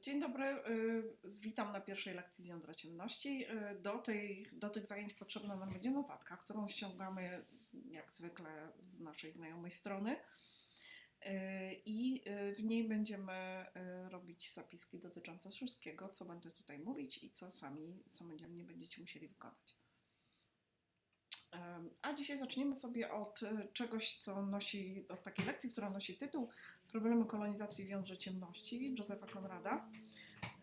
Dzień dobry, y, witam na pierwszej lekcji z ciemności. Y, Do, tej, do tych zajęć potrzebna nam będzie notatka, którą ściągamy jak zwykle z naszej znajomej strony. I w niej będziemy robić zapiski dotyczące wszystkiego, co będę tutaj mówić i co sami samodzielnie będziecie musieli wykonać. A dzisiaj zaczniemy sobie od czegoś, co nosi, od takiej lekcji, która nosi tytuł Problemy kolonizacji w jądrze ciemności Józefa Konrada.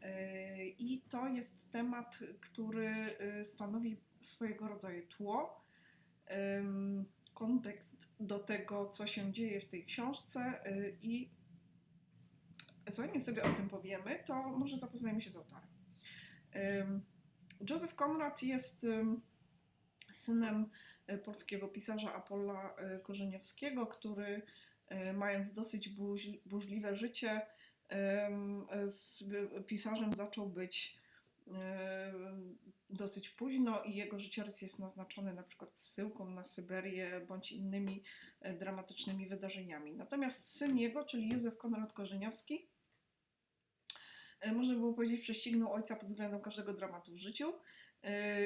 Yy, I to jest temat, który yy, stanowi swojego rodzaju tło, kontekst do tego, co się dzieje w tej książce. yy, I zanim sobie o tym powiemy, to może zapoznajmy się z autorem. Józef Konrad jest synem y, polskiego pisarza Apolla y, Korzeniowskiego, który y, mając dosyć burzliwe życie, z pisarzem zaczął być em, dosyć późno i jego życiorys jest naznaczony na przykład zsyłką na Syberię bądź innymi e, dramatycznymi wydarzeniami. Natomiast syn jego, czyli Józef Konrad Korzeniowski, można by było powiedzieć, prześcignął ojca pod względem każdego dramatu w życiu.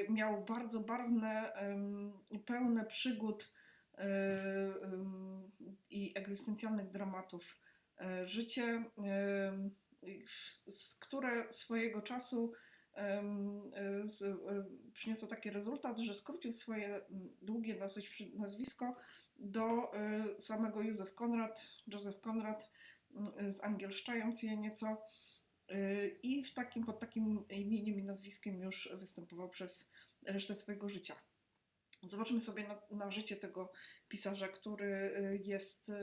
Miał bardzo barwne, pełne przygód i egzystencjalnych dramatów e, życie, które swojego czasu przyniosło taki rezultat, że skrócił swoje mm, długie dosyć nazwisko do samego Józef Konrad, Józef Konrad, zangielszczając je nieco. I w takim, pod takim imieniem i nazwiskiem już występował przez resztę swojego życia. Zobaczmy sobie na, na życie tego pisarza, który y, jest y,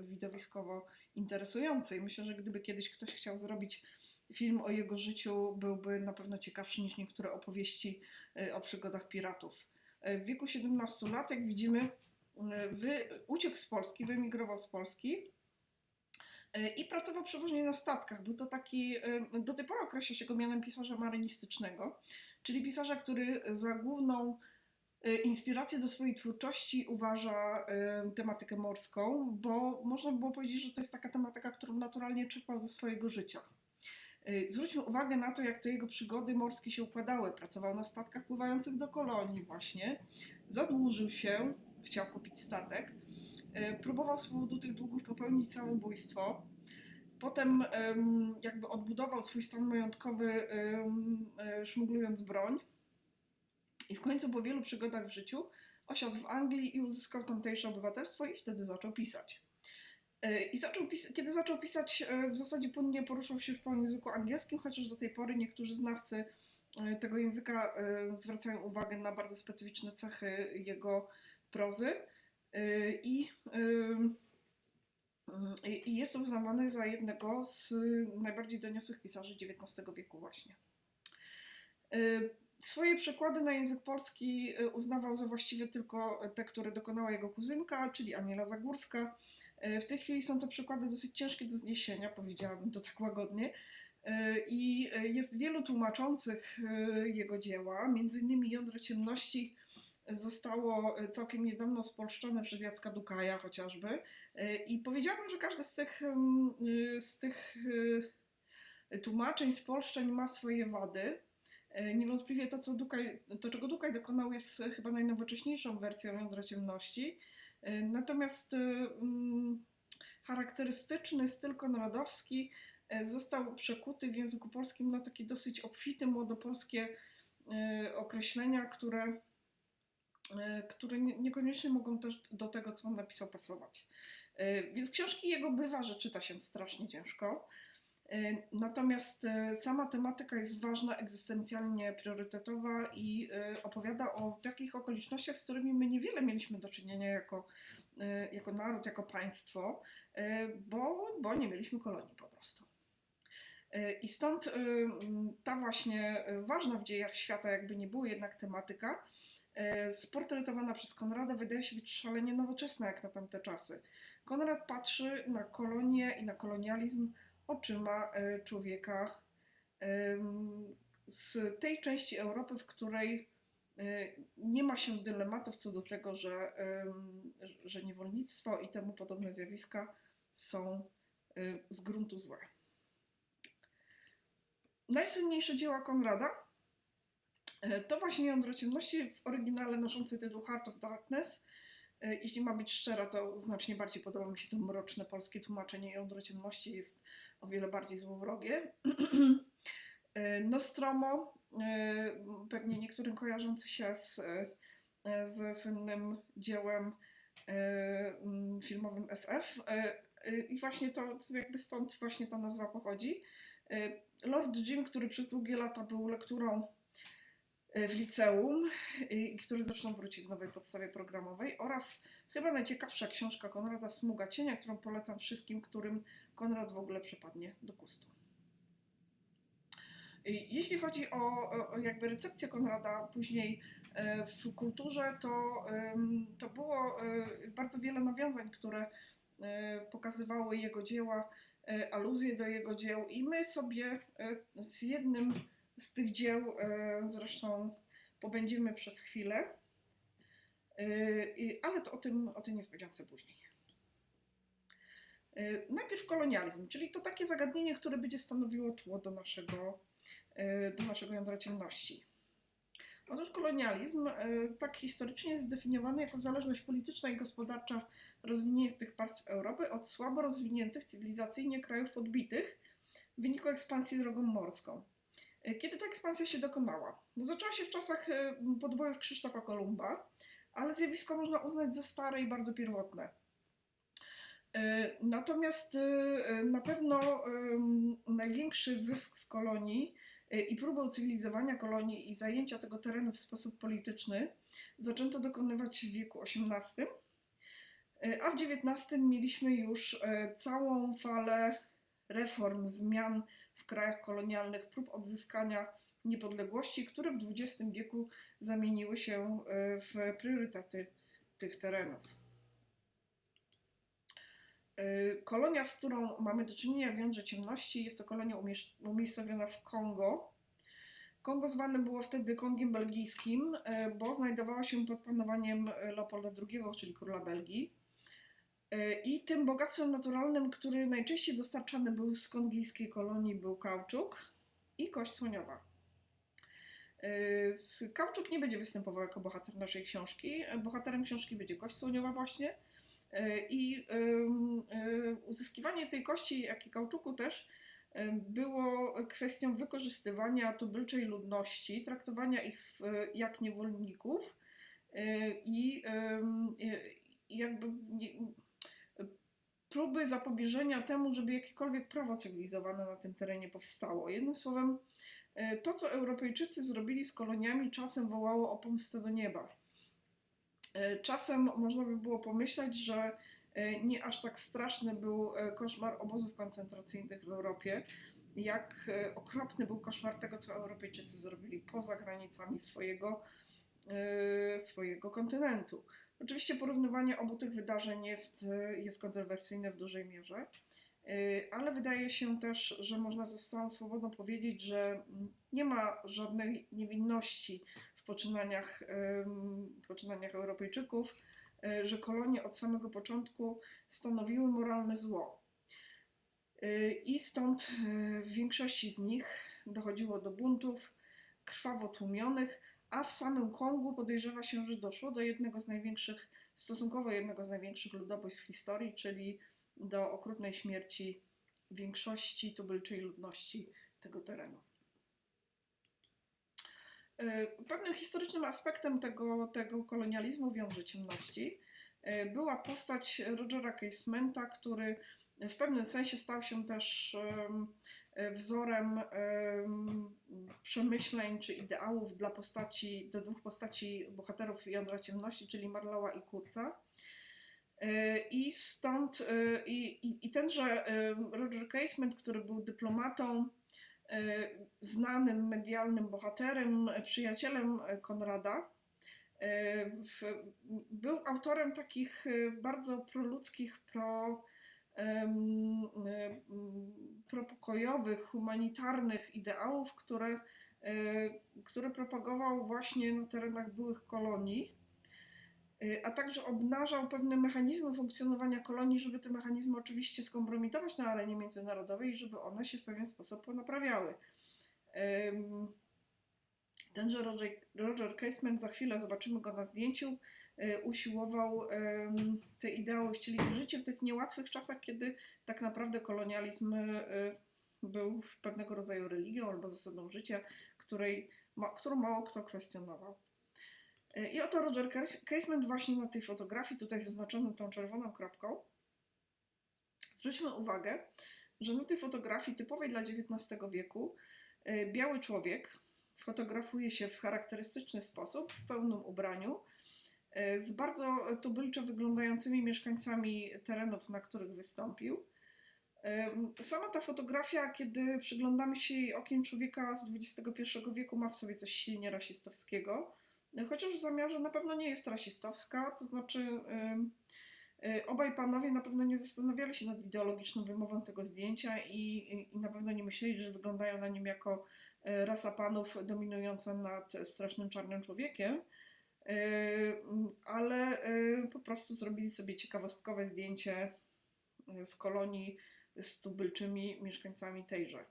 widowiskowo interesujący. I myślę, że gdyby kiedyś ktoś chciał zrobić film o jego życiu, byłby na pewno ciekawszy niż niektóre opowieści y, o przygodach piratów. W wieku 17 lat, jak widzimy, wy, uciekł z Polski, wyemigrował z Polski. I pracował przeważnie na statkach. Był to taki, do tej pory określa się go mianem pisarza marynistycznego, czyli pisarza, który za główną Inspirację do swojej twórczości uważa y, tematykę morską, bo można by było powiedzieć, że to jest taka tematyka, którą naturalnie czerpał ze swojego życia. Y, Zwróćmy uwagę na to, jak te jego przygody morskie się układały. Pracował na statkach pływających do kolonii właśnie, zadłużył się, chciał kupić statek, y, próbował z powodu tych długów popełnić samobójstwo. Potem em, jakby odbudował swój stan majątkowy, e, szmuglując broń. I w końcu po wielu przygodach w życiu osiadł w Anglii i uzyskał tamtejsze obywatelstwo i wtedy zaczął pisać. E, I zaczął pis- kiedy zaczął pisać, e, w zasadzie płynnie poruszał się w pełni języku angielskim, chociaż do tej pory niektórzy znawcy e, tego języka zwracają uwagę na bardzo specyficzne cechy jego prozy. I i jest uznawany za jednego z najbardziej doniosłych pisarzy XIX wieku właśnie. Swoje przekłady na język polski y, uznawał za właściwie tylko te, które dokonała jego kuzynka, czyli Aniela Zagórska. Y, W tej chwili są to przykłady dosyć ciężkie do zniesienia, powiedziałabym to tak łagodnie. Y, I jest wielu tłumaczących jego dzieła, między innymi Jądro Ciemności zostało całkiem niedawno spolszczone przez Jacka Dukaja chociażby. I powiedziałabym, że każdy z tych, y, z tych tłumaczeń, spolszczeń ma swoje wady. E, Niewątpliwie to, co Dukaj, to, czego Dukaj dokonał, jest chyba najnowocześniejszą wersją jądra ciemności. E, Natomiast e, mm, charakterystyczny styl konradowski został przekuty w języku polskim na takie dosyć obfite młodopolskie określenia, które, które nie- niekoniecznie mogą też do tego, co on napisał, pasować. Więc książki jego bywa, że czyta się strasznie ciężko. E, Natomiast e, sama tematyka jest ważna, egzystencjalnie priorytetowa i e, opowiada o takich okolicznościach, z którymi my niewiele mieliśmy do czynienia jako, jako naród, jako państwo, bo, bo nie mieliśmy kolonii po prostu. I stąd ta właśnie ważna w dziejach świata, jakby nie było jednak tematyka, sportretowana przez Konrada, wydaje się być szalenie nowoczesna jak na tamte czasy. Konrad patrzy na kolonię i na kolonializm oczyma e, człowieka z tej części Europy, w której e, nie ma się dylematów co do tego, że, że niewolnictwo i temu podobne zjawiska są e, z gruntu złe. najsłynniejsze dzieła Konrada to właśnie Jądro Ciemności w oryginale noszący tytuł Heart of Darkness. Jeśli ma być szczera, to znacznie bardziej podoba mi się to mroczne polskie tłumaczenie Jądro Ciemności, jest o wiele bardziej złowrogie. Nostromo, e, pewnie niektórym kojarzący się z, e, ze słynnym dziełem mm, filmowym SF. I właśnie to, jakby stąd właśnie ta nazwa pochodzi. Lord Jim, który przez długie lata był lekturą w liceum który zresztą wróci w nowej podstawie programowej oraz chyba najciekawsza książka Konrada Smuga Cienia, którą polecam wszystkim, którym Konrad w ogóle przypadnie do gustu. Jeśli chodzi o, o jakby recepcję Konrada później e, w kulturze, to, to było e, bardzo wiele nawiązań, które e, pokazywały jego dzieła, e, aluzje do jego dzieł i my sobie e, z jednym z tych dzieł e, zresztą pobędziemy przez chwilę, E, ale to o tym, o tej niespodziance później. E, Najpierw kolonializm, czyli to takie zagadnienie, które będzie stanowiło tło do naszego, do naszego jądra ciemności. Otóż kolonializm tak historycznie jest zdefiniowany jako zależność polityczna i gospodarcza rozwiniętych państw Europy od słabo rozwiniętych cywilizacyjnie krajów podbitych w wyniku ekspansji drogą morską. Kiedy ta ekspansja się dokonała? No, zaczęła się w czasach e, podbojów Krzysztofa Kolumba, ale zjawisko można uznać za stare i bardzo pierwotne. E, Natomiast e, na pewno największy zysk z kolonii i próbę ucywilizowania kolonii i zajęcia tego terenu w sposób polityczny zaczęto dokonywać w wieku XVIII, a w XIX mieliśmy już całą falę reform, zmian w krajach kolonialnych, prób odzyskania niepodległości, które w XX wieku zamieniły się e, w priorytety tych terenów. E, Kolonia, z którą mamy do czynienia w Jądrze Ciemności, jest to kolonia umiejscowiona w Kongo. Kongo zwane było wtedy Kongiem belgijskim, e, bo znajdowała się pod panowaniem Leopolda II, czyli króla Belgii. E, I tym bogactwem naturalnym, który najczęściej dostarczany był z kongijskiej kolonii, był kauczuk i kość słoniowa. E, Kauczuk nie będzie występował jako bohater naszej książki. Bohaterem książki będzie kość słoniowa właśnie. E, I uzyskiwanie tej kości, jak i kauczuku też, było kwestią wykorzystywania tubylczej ludności, traktowania ich jak niewolników i jakby próby zapobieżenia temu, żeby jakiekolwiek prawo cywilizowane na tym terenie powstało. Jednym słowem, y, to co Europejczycy zrobili z koloniami, czasem wołało o pomstę do nieba. E, Czasem można by było pomyśleć, że e, nie aż tak straszny był e, koszmar obozów koncentracyjnych w Europie, jak e, okropny był koszmar tego, co Europejczycy zrobili poza granicami swojego, e, swojego kontynentu. Oczywiście porównywanie obu tych wydarzeń jest, e, jest kontrowersyjne w dużej mierze, e, ale wydaje się też, że można ze całą swobodą powiedzieć, że mm, nie ma żadnej niewinności w poczynaniach, em, poczynaniach Europejczyków, e, że kolonie od samego początku stanowiły moralne zło. I stąd w większości z nich dochodziło do buntów krwawo tłumionych, a w samym Kongu podejrzewa się, że doszło do jednego z największych, stosunkowo jednego z największych ludobójstw w historii, czyli do okrutnej śmierci większości tubylczej ludności tego terenu. E, Pewnym historycznym aspektem tego, tego kolonializmu w Jądrze Ciemności e, była postać Rogera Casementa, który w pewnym sensie stał się też wzorem em, przemyśleń czy ideałów dla postaci, do dwóch postaci bohaterów Jądra Ciemności, czyli Marlowa i Kurca. E, I stąd, e, i, i, i tenże Roger Casement, który był dyplomatą, e, znanym medialnym bohaterem, e, przyjacielem e, Konrada. E, Był autorem takich e, bardzo proludzkich, pro, e, propokojowych, humanitarnych ideałów, które, e, które propagował właśnie na terenach byłych kolonii y, a także obnażał pewne mechanizmy funkcjonowania kolonii, żeby te mechanizmy oczywiście skompromitować na arenie międzynarodowej i żeby one się w pewien sposób ponaprawiały. Tenże Roger, Roger Casement, za chwilę zobaczymy go na zdjęciu, usiłował ym, te ideały wcielić w życie w tych niełatwych czasach, kiedy tak naprawdę kolonializm y, był w pewnego rodzaju religią albo zasadą życia, której, którą mało kto kwestionował. Y, I oto Roger Cas- Casement właśnie na tej fotografii, tutaj zaznaczonym tą czerwoną kropką, zwróćmy uwagę, że na tej fotografii typowej dla XIX wieku biały człowiek fotografuje się w charakterystyczny sposób, w pełnym ubraniu, z bardzo tubylczo wyglądającymi mieszkańcami terenów, na których wystąpił. Ym, Sama ta fotografia, kiedy przyglądamy się jej okiem człowieka z XXI wieku, ma w sobie coś silnie rasistowskiego, chociaż w zamiarze na pewno nie jest rasistowska, to znaczy obaj panowie na pewno nie zastanawiali się nad ideologiczną wymową tego zdjęcia i, i, i na pewno nie myśleli, że wyglądają na nim jako rasa panów dominująca nad strasznym czarnym człowiekiem, ale y, po prostu zrobili sobie ciekawostkowe zdjęcie y, z kolonii z tubylczymi mieszkańcami tejże.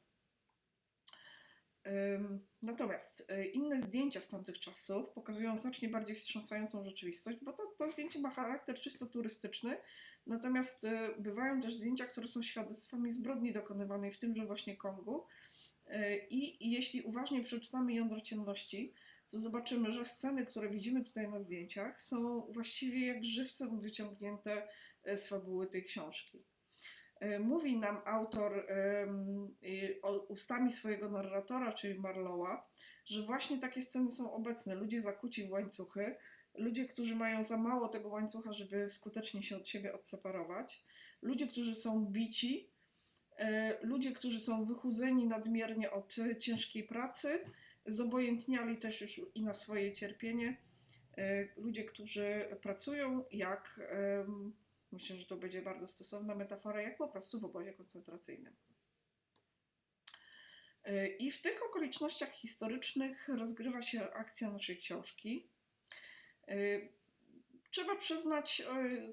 Natomiast inne zdjęcia z tamtych czasów pokazują znacznie bardziej wstrząsającą rzeczywistość, bo to, to zdjęcie ma charakter czysto turystyczny, natomiast bywają też zdjęcia, które są świadectwami zbrodni dokonywanej w tymże właśnie Kongu. I jeśli uważnie przeczytamy jądro ciemności, to zobaczymy, że sceny, które widzimy tutaj na zdjęciach, są właściwie jak żywcem wyciągnięte y, z fabuły tej książki. Y, Mówi nam autor ustami swojego narratora, czyli Marlowa, że właśnie takie sceny są obecne. Ludzie zakuci w łańcuchy, ludzie, którzy mają za mało tego łańcucha, żeby skutecznie się od siebie odseparować, ludzie, którzy są bici, e, ludzie, którzy są wychudzeni nadmiernie od e, ciężkiej pracy, zobojętniali też już i na swoje cierpienie, e, ludzie, którzy pracują jak, myślę, że to będzie bardzo stosowna metafora, jak po prostu w obozie koncentracyjnym. E, I w tych okolicznościach historycznych rozgrywa się akcja naszej książki. E, Trzeba przyznać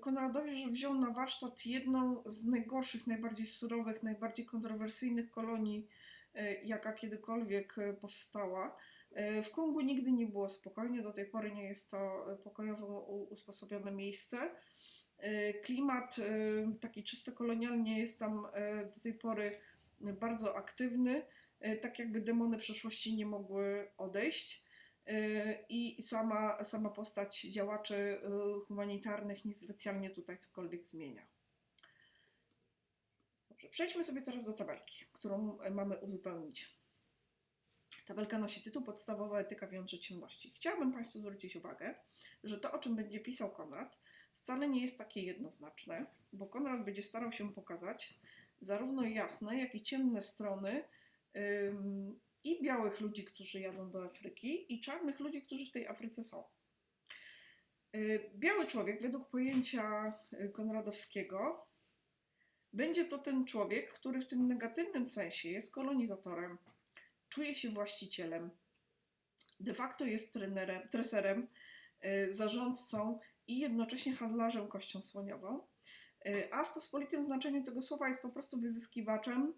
Konradowi, że wziął na warsztat jedną z najgorszych, najbardziej surowych, najbardziej kontrowersyjnych kolonii, jaka kiedykolwiek e, powstała. E, W Kongu nigdy nie było spokojnie, do tej pory nie jest to e, pokojowo usposobione miejsce. E, Klimat e, taki czysto kolonialnie jest tam e, do tej pory bardzo aktywny, e, tak jakby demony przeszłości nie mogły odejść. I sama, sama postać działaczy humanitarnych niespecjalnie tutaj cokolwiek zmienia. Dobrze, przejdźmy sobie teraz do tabelki, którą mamy uzupełnić. Tabelka nosi tytuł Podstawowa etyka wiąże ciemności. Chciałabym Państwu zwrócić uwagę, że to, o czym będzie pisał Konrad, wcale nie jest takie jednoznaczne, bo Konrad będzie starał się pokazać zarówno jasne, jak i ciemne strony ym, i białych ludzi, którzy jadą do Afryki, i czarnych ludzi, którzy w tej Afryce są. Y, Biały człowiek, według pojęcia y, Konradowskiego, będzie to ten człowiek, który w tym negatywnym sensie jest kolonizatorem, czuje się właścicielem, de facto jest trenerem, treserem, y, zarządcą i jednocześnie handlarzem kością słoniową, y, a w pospolitym znaczeniu tego słowa jest po prostu wyzyskiwaczem,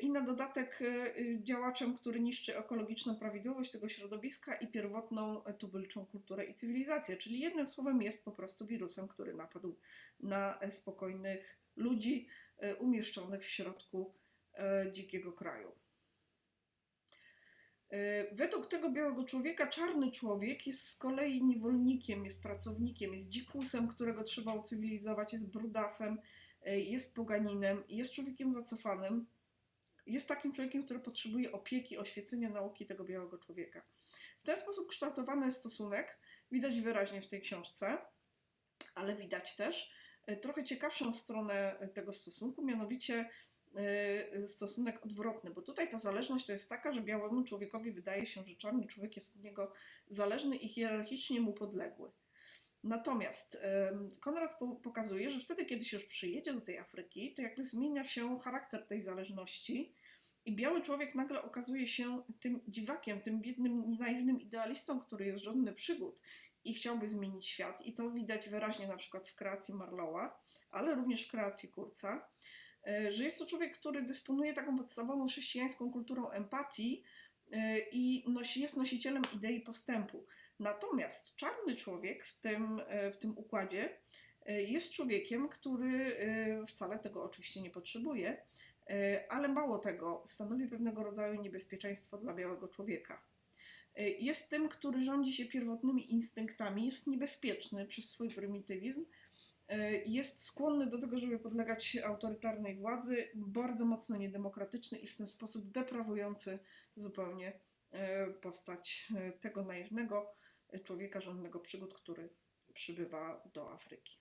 i na dodatek y, działaczem, który niszczy ekologiczną prawidłowość tego środowiska i pierwotną e, tubylczą kulturę i cywilizację. Czyli jednym słowem jest po prostu wirusem, który napadł na e, spokojnych ludzi e, umieszczonych w środku e, dzikiego kraju. E, Według tego białego człowieka czarny człowiek jest z kolei niewolnikiem, jest pracownikiem, jest dzikusem, którego trzeba ucywilizować, jest brudasem, e, jest poganinem, jest człowiekiem zacofanym, jest takim człowiekiem, który potrzebuje opieki, oświecenia nauki tego białego człowieka. W ten sposób kształtowany jest stosunek, widać wyraźnie w tej książce, ale widać też e, trochę ciekawszą stronę e, tego stosunku, mianowicie e, stosunek odwrotny, bo tutaj ta zależność to jest taka, że białemu człowiekowi wydaje się, że czarny człowiek jest od niego zależny i hierarchicznie mu podległy. Natomiast Konrad po- pokazuje, że wtedy, kiedy się już przyjedzie do tej Afryki, to jakby zmienia się charakter tej zależności i biały człowiek nagle okazuje się tym dziwakiem, tym biednym, naiwnym idealistą, który jest żądny przygód i chciałby zmienić świat. I to widać wyraźnie na przykład w kreacji Marlowa, ale również w kreacji Kurca. e, że jest to człowiek, który dysponuje taką podstawową chrześcijańską kulturą empatii e, i jest nosicielem idei postępu. Natomiast czarny człowiek w tym, e, w tym układzie e, jest człowiekiem, który e, wcale tego oczywiście nie potrzebuje, ale mało tego, stanowi pewnego rodzaju niebezpieczeństwo dla białego człowieka. Jest tym, który rządzi się pierwotnymi instynktami, jest niebezpieczny przez swój prymitywizm, jest skłonny do tego, żeby podlegać autorytarnej władzy, bardzo mocno niedemokratyczny i w ten sposób deprawujący zupełnie postać tego naiwnego człowieka żądnego przygód, który przybywa do Afryki.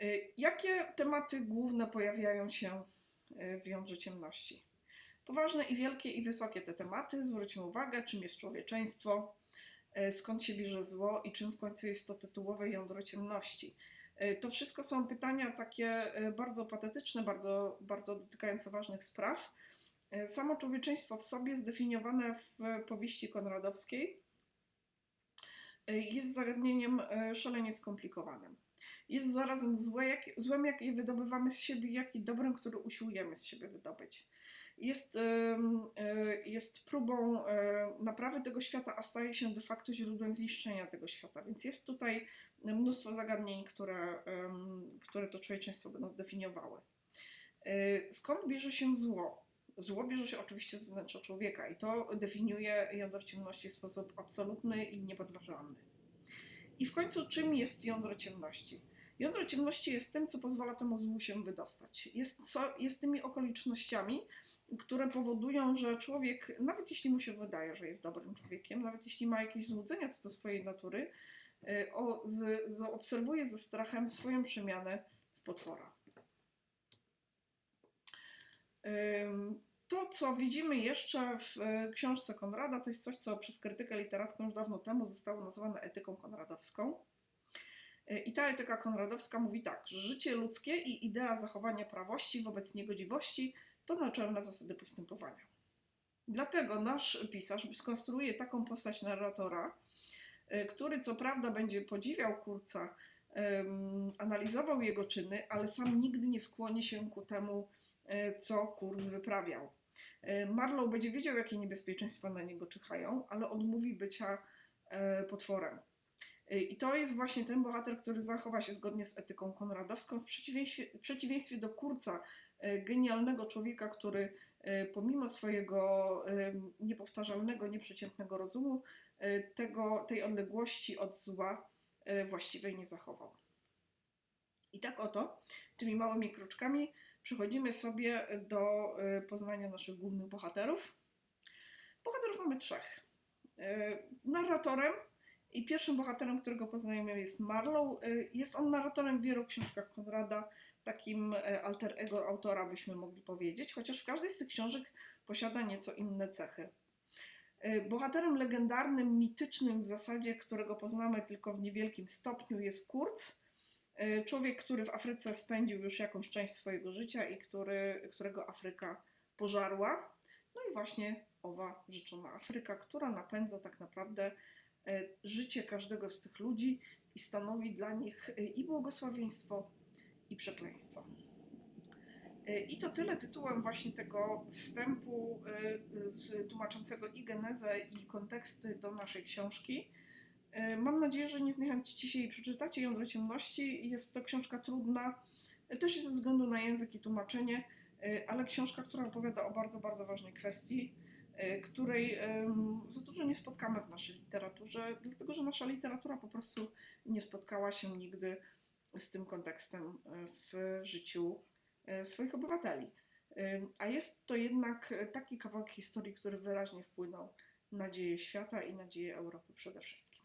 E, Jakie tematy główne pojawiają się e, w jądrze ciemności? Poważne i wielkie i wysokie te tematy. Zwróćmy uwagę, czym jest człowieczeństwo, e, skąd się bierze zło i czym w końcu jest to tytułowe jądro ciemności. To wszystko są pytania takie bardzo patetyczne, bardzo, bardzo dotykające ważnych spraw. E, Samo człowieczeństwo w sobie zdefiniowane w powieści konradowskiej e, jest zagadnieniem e, szalenie skomplikowanym. Jest zarazem złe, jak, złem, jak je wydobywamy z siebie, jak i dobrem, który usiłujemy z siebie wydobyć. Jest, jest próbą naprawy tego świata, a staje się de facto źródłem zniszczenia tego świata. Więc jest tutaj mnóstwo zagadnień, które, które to człowieczeństwo będą zdefiniowały. Skąd bierze się zło? Zło bierze się oczywiście z wnętrza człowieka i to definiuje jądro ciemności w sposób absolutny i niepodważalny. I w końcu, czym jest jądro ciemności? Jądro ciemności jest tym, co pozwala temu złu się wydostać. Jest, co, jest tymi okolicznościami, które powodują, że człowiek, nawet jeśli mu się wydaje, że jest dobrym człowiekiem, nawet jeśli ma jakieś złudzenia co do swojej natury, y, o, z, zaobserwuje ze strachem swoją przemianę w potwora. Ym, To, co widzimy jeszcze w e, książce Konrada, to jest coś, co przez krytykę literacką już dawno temu zostało nazwane etyką konradowską. E, I ta etyka konradowska mówi tak, że życie ludzkie i idea zachowania prawości wobec niegodziwości to naczelne zasady postępowania. Dlatego nasz pisarz skonstruuje taką postać narratora, e, który co prawda będzie podziwiał Kurca, analizował jego czyny, ale sam nigdy nie skłoni się ku temu, co Kurz wyprawiał. E, Marlow będzie wiedział, jakie niebezpieczeństwa na niego czyhają, ale odmówi bycia e, potworem. E, I to jest właśnie ten bohater, który zachowa się zgodnie z etyką konradowską, w przeciwieństwie, w przeciwieństwie do Kurca, e, genialnego człowieka, który e, pomimo swojego e, niepowtarzalnego, nieprzeciętnego rozumu, e, tego, tej odległości od zła e, właściwej nie zachował. I tak oto, tymi małymi kroczkami, przechodzimy sobie do e, poznania naszych głównych bohaterów. Bohaterów mamy trzech. E, Narratorem i pierwszym bohaterem, którego poznajemy jest Marlow. E, Jest on narratorem w wielu książkach Konrada, takim alter ego autora byśmy mogli powiedzieć, chociaż w każdej z tych książek posiada nieco inne cechy. Bohaterem legendarnym, mitycznym w zasadzie, którego poznamy tylko w niewielkim stopniu jest Kurz, Człowiek, który w Afryce spędził już jakąś część swojego życia i który, którego Afryka pożarła. No i właśnie owa rzeczona Afryka, która napędza tak naprawdę e, życie każdego z tych ludzi i stanowi dla nich e, i błogosławieństwo, i przekleństwo. E, I to tyle tytułem właśnie tego wstępu e, tłumaczącego i genezę, i konteksty do naszej książki. E, Mam nadzieję, że nie zniechęcicie się i przeczytacie ją do ciemności. Jest to książka trudna, e, też ze względu na język i tłumaczenie, e, ale książka, która opowiada o bardzo, bardzo ważnej kwestii, której za dużo nie spotkamy w naszej literaturze, dlatego że nasza literatura po prostu nie spotkała się nigdy z tym kontekstem w życiu swoich obywateli. A jest to jednak taki kawałek historii, który wyraźnie wpłynął na dzieje świata i na dzieje Europy przede wszystkim.